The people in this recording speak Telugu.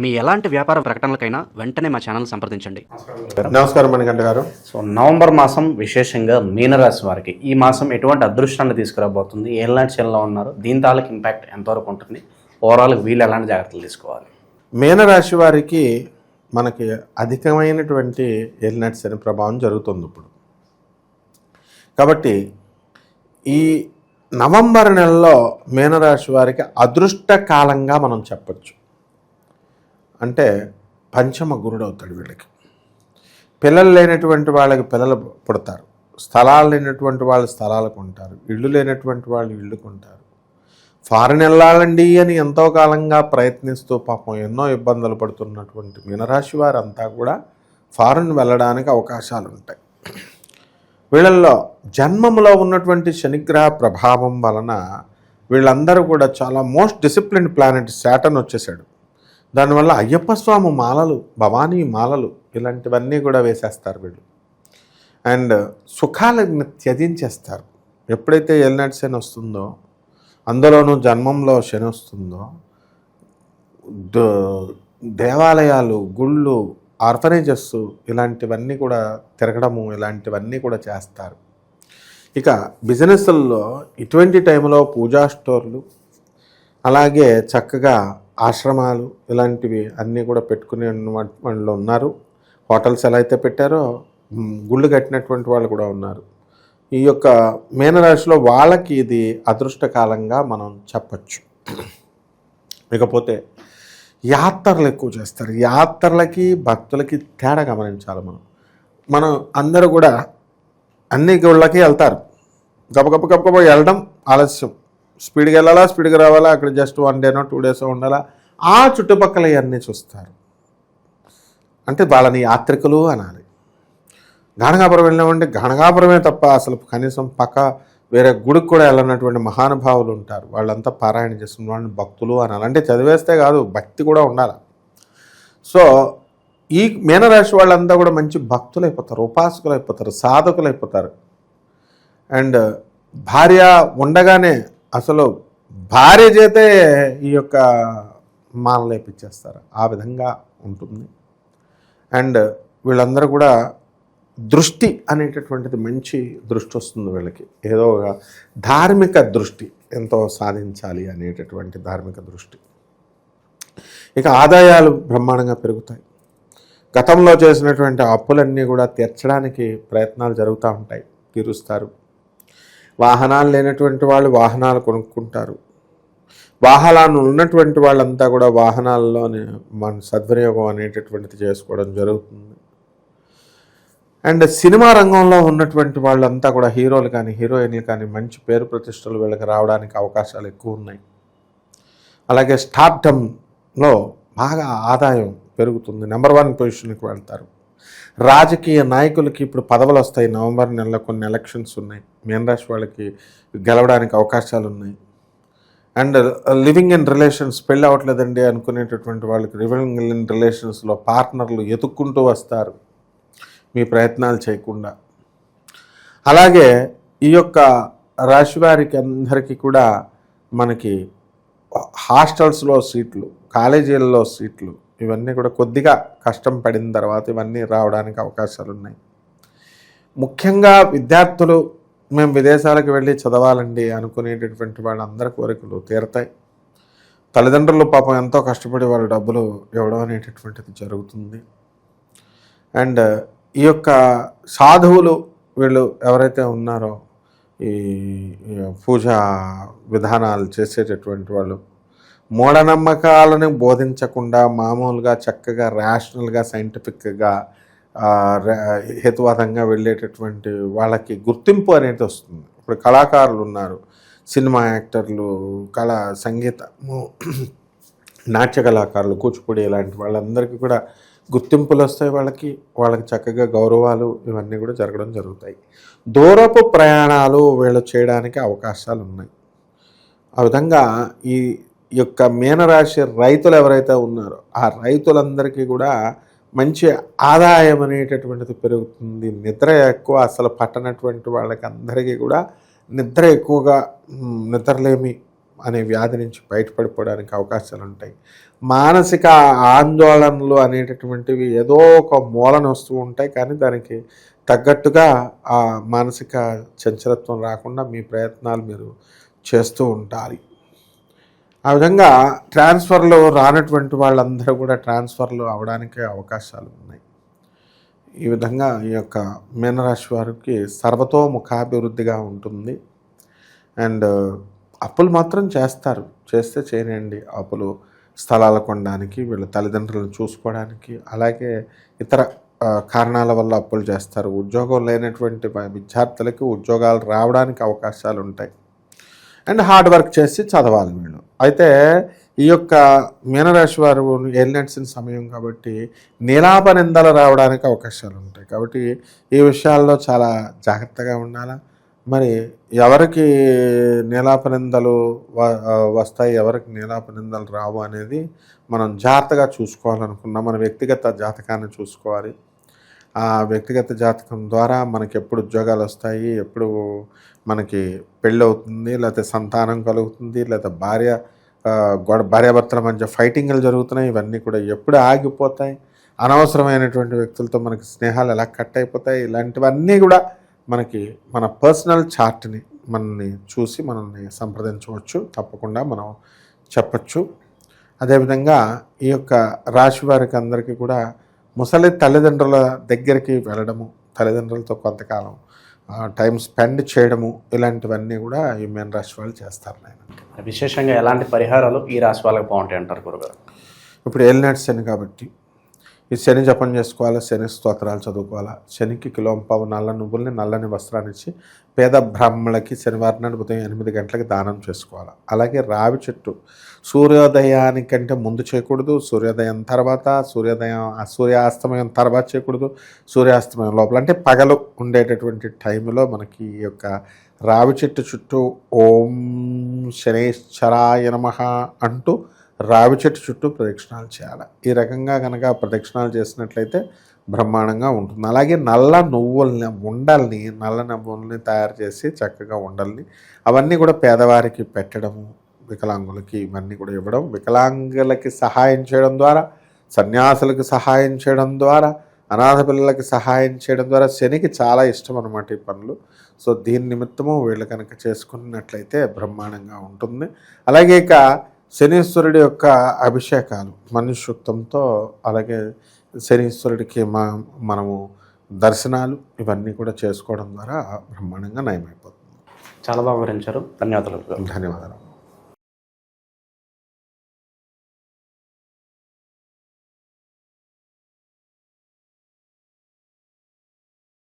మీ ఎలాంటి వ్యాపార ప్రకటనలకైనా వెంటనే మా ఛానల్ సంప్రదించండి. నమస్కారం మణికంఠ గారు. సో నవంబర్ మాసం విశేషంగా మీనరాశి వారికి ఈ మాసం ఎటువంటి అదృష్టాన్ని తీసుకురాబోతుంది? ఎలాంటి చెల్లో ఉన్నారు? దీని తాలూకు ఇంపాక్ట్ ఎంతవరకు ఉంటుంది? ఓవరాల్ వీళ్ళు ఎలాంటి జాగ్రత్తలు తీసుకోవాలి? మీనరాశి వారికి మనకి అధికమైనటువంటి ఎల్నట్స్ అనే ప్రభావం జరుగుతుంది ఇప్పుడు. కాబట్టి ఈ నవంబర్ నెలలో మీనరాశి వారికి అదృష్ట కాలంగా మనం చెప్పచ్చు. అంటే పంచమ గురుడు అవుతాడు వీళ్ళకి. పిల్లలు లేనటువంటి వాళ్ళకి పిల్లలు పుడతారు. స్థలాలు లేనటువంటి వాళ్ళు స్థలాలు కొంటారు. ఇళ్ళు లేనటువంటి వాళ్ళు ఇళ్ళు కొంటారు. ఫారిన్ వెళ్ళాలండి అని ఎంతో కాలంగా ప్రయత్నిస్తూ పాపం ఎన్నో ఇబ్బందులు పడుతున్నటువంటి మీనరాశి వారంతా కూడా ఫారిన్ వెళ్ళడానికి అవకాశాలు ఉంటాయి. వీళ్ళల్లో జన్మంలో ఉన్నటువంటి శనిగ్రహ ప్రభావం వలన వీళ్ళందరూ కూడా చాలా మోస్ట్ డిసిప్లిన్ ప్లానెట్ శాటన్ వచ్చేసాడు దానివల్ల అయ్యప్ప స్వామి మాలలు భవానీ మాలలు ఇలాంటివన్నీ కూడా వేసేస్తారు వీళ్ళు. అండ్ సుఖాలను త్యజించేస్తారు. ఎప్పుడైతే ఎల్నాటి శని వస్తుందో అందులోనూ జన్మంలో శని వస్తుందో దేవాలయాలు గుళ్ళు ఆర్ఫనేజెస్ ఇలాంటివన్నీ కూడా తిరగడము ఇలాంటివన్నీ కూడా చేస్తారు. ఇక బిజినెస్ల్లో ఇటువంటి టైంలో పూజా స్టోర్లు అలాగే చక్కగా ఆశ్రమాలు ఇలాంటివి అన్నీ కూడా పెట్టుకునే వాళ్ళు ఉన్నారు. హోటల్స్ ఎలా అయితే పెట్టారో గుళ్ళు కట్టినటువంటి వాళ్ళు కూడా ఉన్నారు. ఈ యొక్క మీనరాశిలో వాళ్ళకి ఇది అదృష్టకాలంగా మనం చెప్పచ్చు. ఇకపోతే యాత్రలు ఎక్కువ చేస్తారు. యాత్రలకి భక్తులకి తేడా గమనించాలి మనం. మనం అందరూ కూడా అన్ని గుళ్ళకి వెళ్తారు. గబగబ గబగబ వెళ్ళడం ఆలస్యం. స్పీడ్గా వెళ్ళాలా స్పీడ్గా రావాలా అక్కడ జస్ట్ వన్ డేనో టూ డేసో ఉండాలా? ఆ చుట్టుపక్కల ఇవన్నీ చూస్తారు. అంటే వాళ్ళని యాత్రికులు అనాలి. గాణగాపురం వెళ్ళామంటే గాణగాపురమే తప్ప అసలు కనీసం పక్క వేరే గుడికి కూడా వెళ్ళనటువంటి మహానుభావులు ఉంటారు. వాళ్ళంతా పారాయణ చేస్తున్న వాళ్ళని భక్తులు అనాలి. అంటే చదివేస్తే కాదు భక్తి కూడా ఉండాలి. సో ఈ మీనరాశి వాళ్ళంతా కూడా మంచి భక్తులు అయిపోతారు ఉపాసకులు అయిపోతారు సాధకులు అయిపోతారు అండ్ భార్య ఉండగానే అసలు భార్య చేతే ఈ యొక్క మాల లేపించేస్తారు ఆ విధంగా ఉంటుంది. అండ్ వీళ్ళందరూ కూడా దృష్టి అనేటటువంటిది మంచి దృష్టి వస్తుంది వీళ్ళకి. ఏదో ఒక ధార్మిక దృష్టి ఎంతో సాధించాలి అనేటటువంటి ధార్మిక దృష్టి. ఇక ఆదాయాలు బ్రహ్మాండంగా పెరుగుతాయి. గతంలో చేసినటువంటి అప్పులన్నీ కూడా తీర్చడానికి ప్రయత్నాలు జరుగుతూ ఉంటాయి. తీరుస్తారు. వాహనాలు లేనటువంటి వాళ్ళు వాహనాలు కొనుక్కుంటారు. వాహనాలు ఉన్నటువంటి వాళ్ళంతా కూడా వాహనాల్లోనే మన సద్వినియోగం అనేటటువంటిది చేసుకోవడం జరుగుతుంది. అండ్ సినిమా రంగంలో ఉన్నటువంటి వాళ్ళంతా కూడా హీరోలు కానీ హీరోయిన్లు కానీ మంచి పేరు ప్రతిష్టలు వీళ్ళకి రావడానికి అవకాశాలు ఎక్కువ ఉన్నాయి. అలాగే స్టార్టంలో బాగా ఆదాయం పెరుగుతుంది. నెంబర్ వన్ పొజిషన్కి వెళ్తారు. రాజకీయ నాయకులకి ఇప్పుడు పదవులు వస్తాయి. నవంబర్ నెలలో కొన్ని ఎలక్షన్స్ ఉన్నాయి. మీన రాశి వాళ్ళకి గెలవడానికి అవకాశాలు ఉన్నాయి. అండ్ లివింగ్ ఇన్ రిలేషన్స్ పెళ్ళి అవ్వట్లేదండి అనుకునేటటువంటి వాళ్ళకి లివింగ్ ఇన్ రిలేషన్స్లో పార్ట్నర్లు ఎతుక్కుంటూ వస్తారు. మీ ప్రయత్నాలు చేయకుండా. అలాగే ఈ యొక్క రాశి వారికి అందరికీ కూడా మనకి హాస్టల్స్లో సీట్లు కాలేజీలలో సీట్లు ఇవన్నీ కూడా కొద్దిగా కష్టం పడిన తర్వాత ఇవన్నీ రావడానికి అవకాశాలు ఉన్నాయి ముఖ్యంగా విద్యార్థులు మేము విదేశాలకు వెళ్ళి చదవాలండి అనుకునేటటువంటి వాళ్ళందరి కోరికలు తీరతాయి. తల్లిదండ్రులు పాపం ఎంతో కష్టపడి వాళ్ళ డబ్బులు ఇవ్వడం అనేటటువంటిది జరుగుతుంది. అండ్ ఈ యొక్క సాధువులు వీళ్ళు ఎవరైతే ఉన్నారో ఈ ఈ పూజా విధానాలు చేసేటటువంటి వాళ్ళు మూఢనమ్మకాలను బోధించకుండా మామూలుగా చక్కగా ర్యాషనల్గా సైంటిఫిక్గా హేతువాదంగా వెళ్ళేటటువంటి వాళ్ళకి గుర్తింపు అనేది వస్తుంది. ఇప్పుడు కళాకారులు ఉన్నారు సినిమా యాక్టర్లు కళా సంగీతము నాట్య కళాకారులు కూచిపూడి ఇలాంటి వాళ్ళందరికీ కూడా గుర్తింపులు వస్తాయి వాళ్ళకి వాళ్ళకి చక్కగా గౌరవాలు ఇవన్నీ కూడా జరగడం జరుగుతాయి. దూరపు ప్రయాణాలు వీళ్ళు చేయడానికి అవకాశాలు ఉన్నాయి. ఆ విధంగా ఈ యొక్క మీనరాశి రైతులు ఎవరైతే ఉన్నారో ఆ రైతులందరికీ కూడా మంచి ఆదాయం అనేటటువంటిది పెరుగుతుంది. నిద్ర ఎక్కువ అసలు పట్టనటువంటి వాళ్ళకి అందరికీ కూడా నిద్ర ఎక్కువగా నిద్రలేమి అనే వ్యాధి నుంచి బయటపడిపోవడానికి అవకాశాలు ఉంటాయి. మానసిక ఆందోళనలు అనేటటువంటివి ఏదో ఒక మూలన వస్తూ ఉంటాయి. కానీ దానికి తగ్గట్టుగా ఆ మానసిక చంచలత్వం రాకుండా మీ ప్రయత్నాలు మీరు చేస్తూ ఉండాలి ఆ విధంగా ట్రాన్స్ఫర్లు రానటువంటి వాళ్ళందరూ కూడా ట్రాన్స్ఫర్లు అవడానికి అవకాశాలు ఉన్నాయి. ఈ విధంగా ఈ యొక్క మీనరాశి వారికి సర్వతోముఖాభివృద్ధిగా ఉంటుంది. అండ్ అప్పులు మాత్రం చేస్తారు. చేస్తే చేయనండి అప్పులు స్థలాలు కొనడానికి వీళ్ళ తల్లిదండ్రులను చూసుకోవడానికి అలాగే ఇతర కారణాల వల్ల అప్పులు చేస్తారు. ఉద్యోగం లేనటువంటి విద్యార్థులకి ఉద్యోగాలు రావడానికి అవకాశాలు ఉంటాయి. అండ్ హార్డ్ వర్క్ చేసి చదవాలి వీళ్ళు. అయితే ఈ యొక్క మీనరాశి వారు ఏలినట్సిన సమయం కాబట్టి నీలాప నిందలు రావడానికి అవకాశాలు ఉంటాయి. కాబట్టి ఈ విషయాల్లో చాలా జాగ్రత్తగా ఉండాలా? మరి ఎవరికి నీలాప నిందలు వ- వస్తాయి ఎవరికి నీలాప నిందలు రావు అనేది మనం జాగ్రత్తగా చూసుకోవాలనుకున్నాం. మన వ్యక్తిగత జాతకాన్ని చూసుకోవాలి. ఆ వ్యక్తిగత జాతకం ద్వారా మనకి ఎప్పుడు ఉద్యోగాలు వస్తాయి ఎప్పుడు మనకి పెళ్ళి అవుతుంది లేకపోతే సంతానం కలుగుతుంది లేదా భార్య గొడ భార్యాభర్తల మధ్య ఫైటింగ్లు జరుగుతున్నాయి ఇవన్నీ కూడా ఎప్పుడు ఆగిపోతాయి. అనవసరమైనటువంటి వ్యక్తులతో మనకి స్నేహాలు ఎలా కట్ అయిపోతాయి ఇలాంటివన్నీ కూడా మనకి మన పర్సనల్ చార్ట్ని మనల్ని చూసి మనల్ని సంప్రదించవచ్చు. తప్పకుండా మనం చెప్పచ్చు. అదేవిధంగా ఈ యొక్క రాశి వారికి అందరికీ కూడా ముసలి తల్లిదండ్రుల దగ్గరికి వెళ్ళడము తల్లిదండ్రులతో కొంతకాలం టైం స్పెండ్ చేయడము ఇలాంటివన్నీ కూడా ఈ మీన రాశి వాళ్ళు చేస్తారు నాయన. విశేషంగా ఎలాంటి పరిహారాలు ఈ రాశి వాళ్ళకి బాగుంటాయి అంటారు గురుగారు? ఇప్పుడు ఏలినాటి శని కాబట్టి ఈ శని జపం చేసుకోవాలా? శని స్తోత్రాలు చదువుకోవాలా? శనికి కిలోంపావు నల్ల నువ్వుల్ని నల్లని వస్త్రాన్నిచ్చి పేద బ్రాహ్మణులకి శనివారం నాడు ఉదయం ఎనిమిది గంటలకి దానం చేసుకోవాలి? అలాగే రావి చెట్టు. సూర్యోదయానికంటే ముందు చేయకూడదు సూర్యోదయం తర్వాత సూర్యోదయం సూర్యాస్తమయం తర్వాత చేయకూడదు సూర్యాస్తమయం లోపల. అంటే పగలు ఉండేటటువంటి టైంలో మనకి ఈ యొక్క రావి చెట్టు చుట్టూ ఓం శనేశ్వరాయ నమ అంటూ రావి చెట్టు చుట్టూ ప్రదక్షిణాలు చేయాలి. ఈ రకంగా కనుక ప్రదక్షిణాలు చేసినట్లయితే బ్రహ్మాండంగా ఉంటుంది. అలాగే నల్ల నువ్వుల్ని ఉండల్ని నల్ల నువ్వుల్ని తయారు చేసి చక్కగా ఉండల్ని అవన్నీ కూడా పేదవారికి పెట్టడము వికలాంగులకి ఇవన్నీ కూడా ఇవ్వడం వికలాంగులకి సహాయం చేయడం ద్వారా సన్యాసులకు సహాయం చేయడం ద్వారా అనాథ పిల్లలకి సహాయం చేయడం ద్వారా శనికి చాలా ఇష్టం అనమాట ఈ పనులు. సో దీని నిమిత్తము వీళ్ళు కనుక చేసుకున్నట్లయితే బ్రహ్మాండంగా ఉంటుంది. అలాగే ఇక శనీశ్వరుడి యొక్క అభిషేకాలు మనుష్యుక్తంతో అలాగే శనీశ్వరుడికి మా మనము దర్శనాలు ఇవన్నీ కూడా చేసుకోవడం ద్వారా బ్రహ్మాండంగా నయమైపోతుంది. చాలా బాగా వివరించారు. ధన్యవాదాలు. ధన్యవాదాలు.